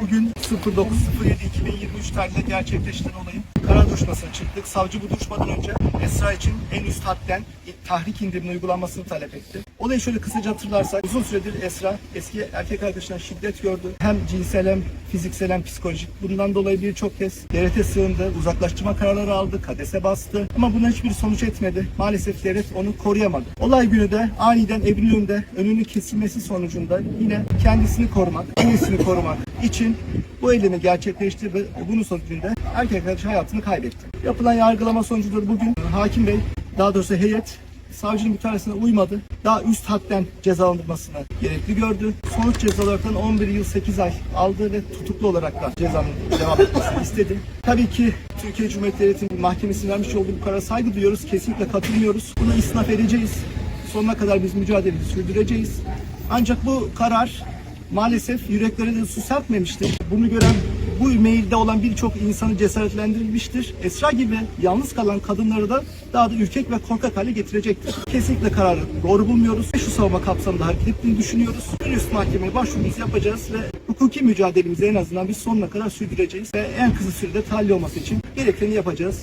Bugün 09.07.2023 tarihinde gerçekleşen olayın karar duruşmasına çıktık. Savcı bu duruşmadan önce Esra için en üst hadden tahrik indiriminin uygulanmasını talep etti. Olayı şöyle kısaca hatırlarsak uzun süredir Esra eski erkek arkadaşından şiddet gördü. Hem cinsel hem fiziksel hem psikolojik. Bundan dolayı birçok kez devlete sığındı, uzaklaştırma kararları aldı, kadese bastı. Ama buna hiçbir sonuç etmedi. Maalesef devlet onu koruyamadı. Olay günü de aniden evin önünde önünün kesilmesi sonucunda yine kendisini korumak, annesini korumak için bu eylemi gerçekleşti ve bunun sonucunda erkek arkadaş hayatını kaybetti. Yapılan yargılama sonucudur bugün hakim bey, daha doğrusu heyet savcının mütalasına uymadı. Daha üst hadden cezalandırmasını gerekli gördü. Sonuç ceza olaraktan 11 yıl 8 ay aldı ve tutuklu olarak da cezanın devam etmesini istedi. Tabii ki Türkiye Cumhuriyeti Devleti'nin mahkemesinin vermiş olduğu bu karara saygı duyuyoruz. Kesinlikle katılmıyoruz. Bunu isnaf edeceğiz. Sonuna kadar biz mücadelemizi sürdüreceğiz. Ancak bu karar maalesef yüreklere su serpmemiştir. Bunu gören bu mailde olan birçok insanı cesaretlendirilmiştir. Esra gibi yalnız kalan kadınları da daha da ürkek ve korkak hale getirecektir. Kesinlikle kararı doğru bulmuyoruz. Şu savunma kapsamında hareket ettiğini düşünüyoruz. En üst mahkemeye başvurumuzu yapacağız ve hukuki mücadelemizi en azından biz sonuna kadar sürdüreceğiz ve en kısa sürede tahliye olması için gerekeni yapacağız.